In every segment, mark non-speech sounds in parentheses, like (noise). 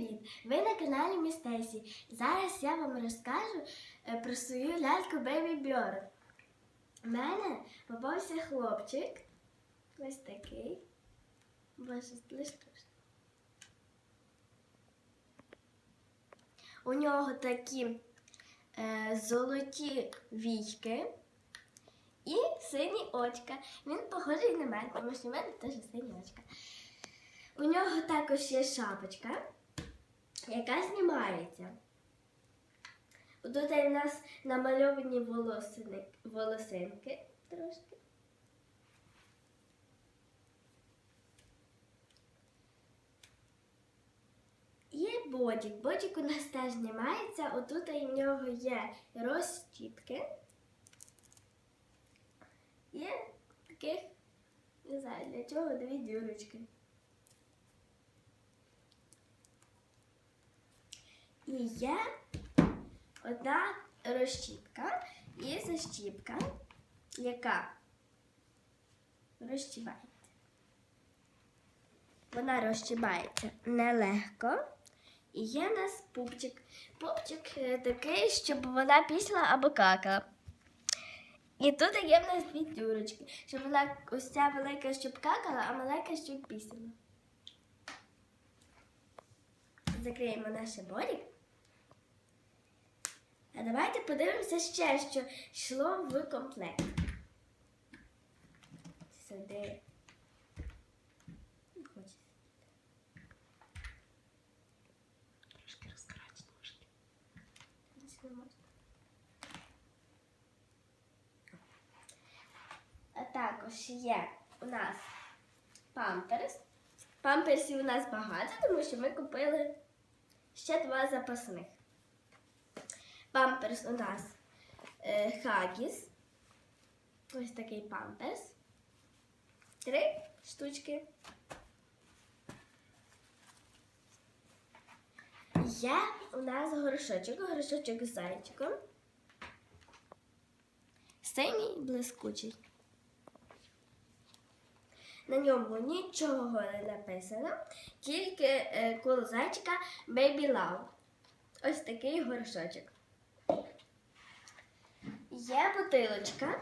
Привіт! Ви на каналі Містесі. Зараз я вам розкажу е, про свою ляльку Baby Bird. У мене попався хлопчик. Ось такий. Боже, лиш. У нього такі е, золоті війки і сині очка. Він похожий на мене, тому що в мене теж сині очка. У нього також є шапочка, яка знімається. Тут у нас намальовані волосини, волосинки трошки. Є бодік. Бодік у нас теж знімається. Отут у нього є розчіпки. Є таких, не знаю, для чого дві дюрочки. І є одна розщіпка і защіпка, яка розчіпається. Вона розчіпається нелегко. І є в нас пупчик. Пупчик е, такий, щоб вона післа або какала. І тут є в нас дві дюрочки, щоб вона ось ця велика, щоб какала, а маленька, щоб пісила. Закриємо наш борік. А давайте подивимося ще, що йшло в комплект. Сюди. Трошки розкрач ножки. А також є у нас памперс. Памперсів у нас багато, тому що ми купили ще два запасних. Памперс у нас Хагіс. Ось такий памперс. Три штучки. Є у нас горшочок, горшочок з зайчиком. Синій блискучий. На ньому нічого не написано, тільки е, коло зайчика Baby Love. Ось такий горшочок. Є бутилочка.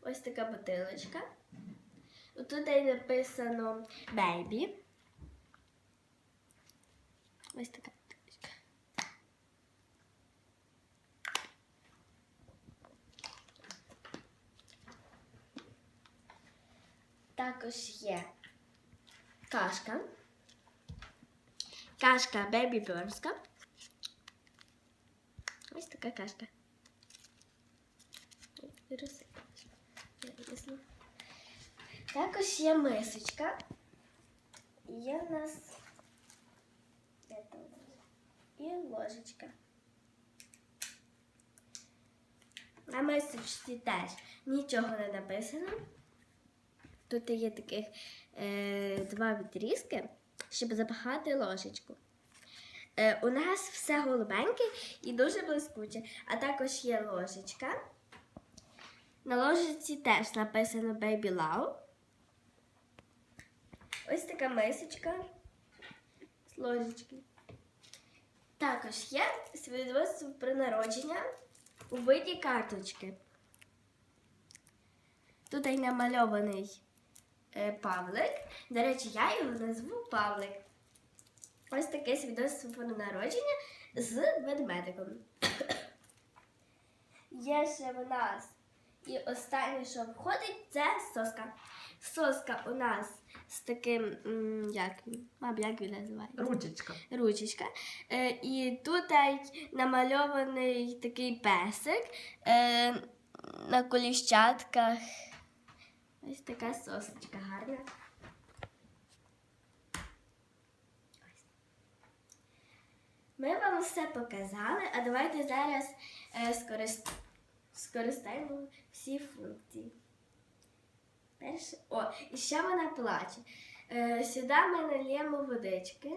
Ось така бутилочка. Тут написано Baby. Ось така бутилочка. Також є кашка. Кашка Baby Бьорнська. Ось така кашка. Ой, розсипалась. Також є мисочка. Є в нас і ложечка. На мисочці теж нічого не написано. Тут є таких е, два відрізки, щоб запахати ложечку. Е, у нас все голубеньке і дуже блискуче, а також є ложечка. На ложечці теж написано Baby Love. Ось така мисочка з ложечки. Також є свідоцтво про народження у виді карточки. Тут й намальований е, Павлик. До речі, я його назву Павлик. Ось таке свідоцтво про народження з ведмедиком. (coughs) Є ще в нас і останнє, що входить, це соска. Соска у нас з таким, м, як він, маб, як він називається? Ручечка. ручечка. Е, і тут ай намальований такий песик е, на коліщатках. Ось така сосочка гарна. Ось. Ми вам все показали, а давайте зараз е, скорист- скористаємо всі функції. Перше. О, і ще вона плаче. Е, сюди ми нальємо водички.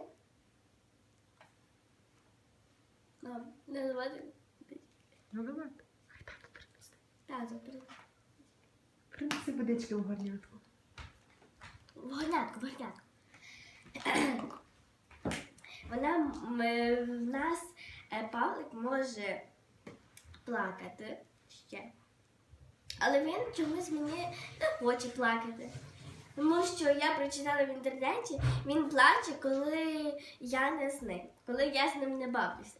Мам, не звати. Ну давай. Хай тато принесе. Тату, при- Принеси водички в горнятку. Вогнятку, вогнятку. (clears throat) Вона м, е, в нас е, Павлик може плакати ще. Але він чомусь мені не хоче плакати. Тому що я прочитала в інтернеті, він плаче, коли я не з ним, коли я з ним не бавлюся.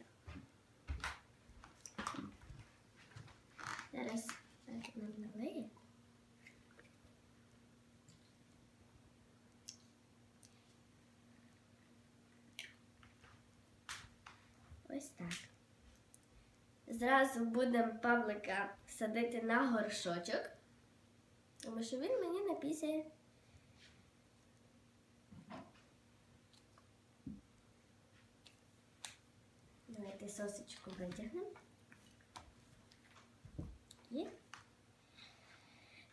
Зараз нам налиє. Ось так. Зразу будемо Павлика садити на горшочок, тому що він мені напісяє. Давайте сосочку витягнемо. І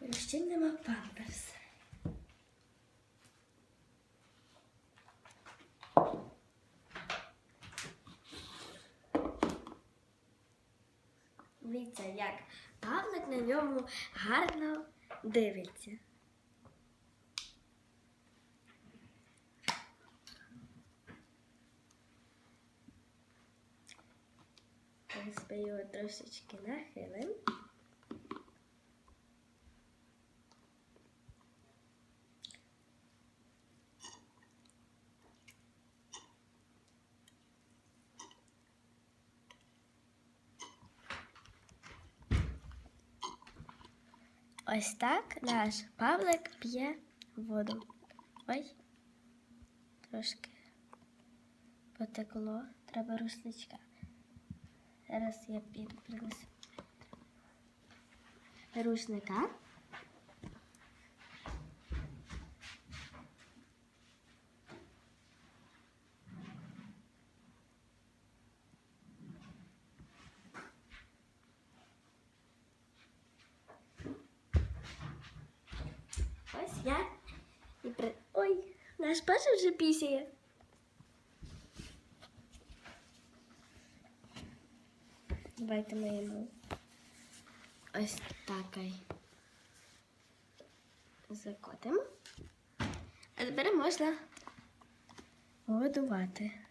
розчинимо памперс. Дивіться, як Павлик на ньому гарно дивиться. Ми його трошечки нахилимо. Ось так наш Павлик п'є воду. Ой, трошки потекло. Треба русничка. Зараз я принесу рушника. Я і при... Ой, наш перший вже пісіє. Давайте ми йому ось такий закотимо. А тепер можна годувати.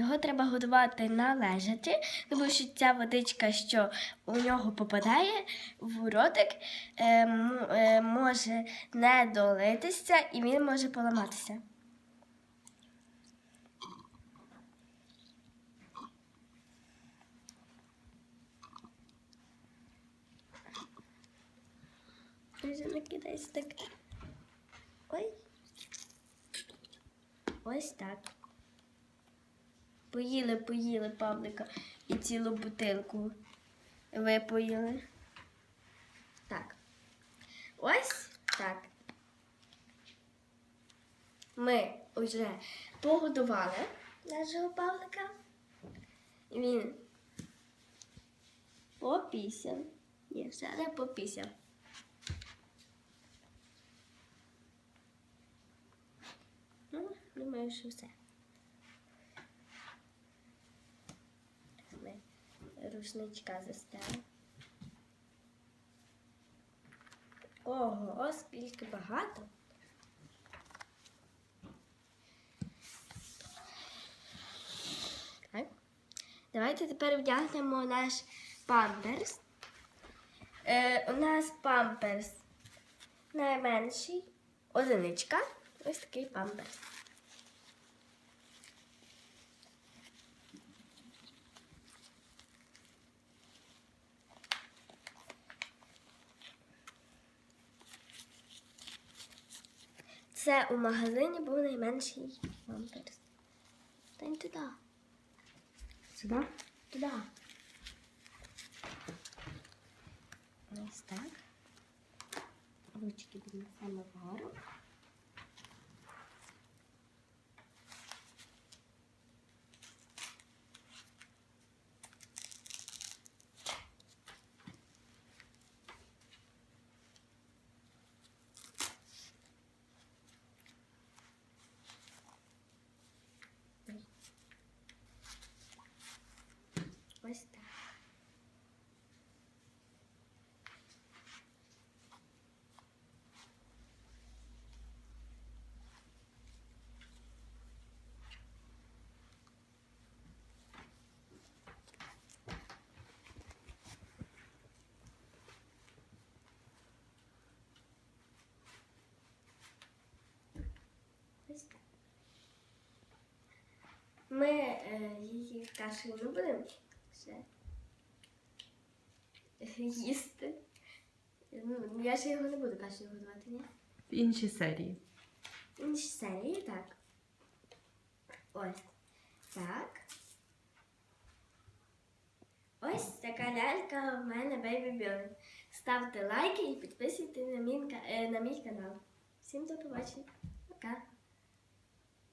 Його треба годувати на лежаті, тому що ця водичка, що у нього попадає в ротик, е, е, може не долитися і він може поламатися. Вже накидайся так. Ой. Ось так. Поїли, поїли Павлика і цілу бутилку випоїли. Так. Ось так. Ми вже погодували нашого Павлика. Він попісяв. Ні, все не попісяв. Ну, думаю, що все. Ми рушничка застели. Ого, скільки багато. Так. Давайте тепер вдягнемо наш памперс. Е, у нас памперс найменший, одиничка. Ось такий памперс. Це у магазині був найменший памперс. Стань туди. Сюди? Туди. Ось так. Ручки піднесемо вгору. Ось так. Ми е, її кашею не будемо ще їсти. Ну, я ж його не буду кашею готувати, ні? В іншій серії. В Інші серії, так. Ось. Так. Ось така лялька в мене Baby Bjorn. Ставте лайки і підписуйтесь на мій, е, на мій канал. Всім до побачення. Пока.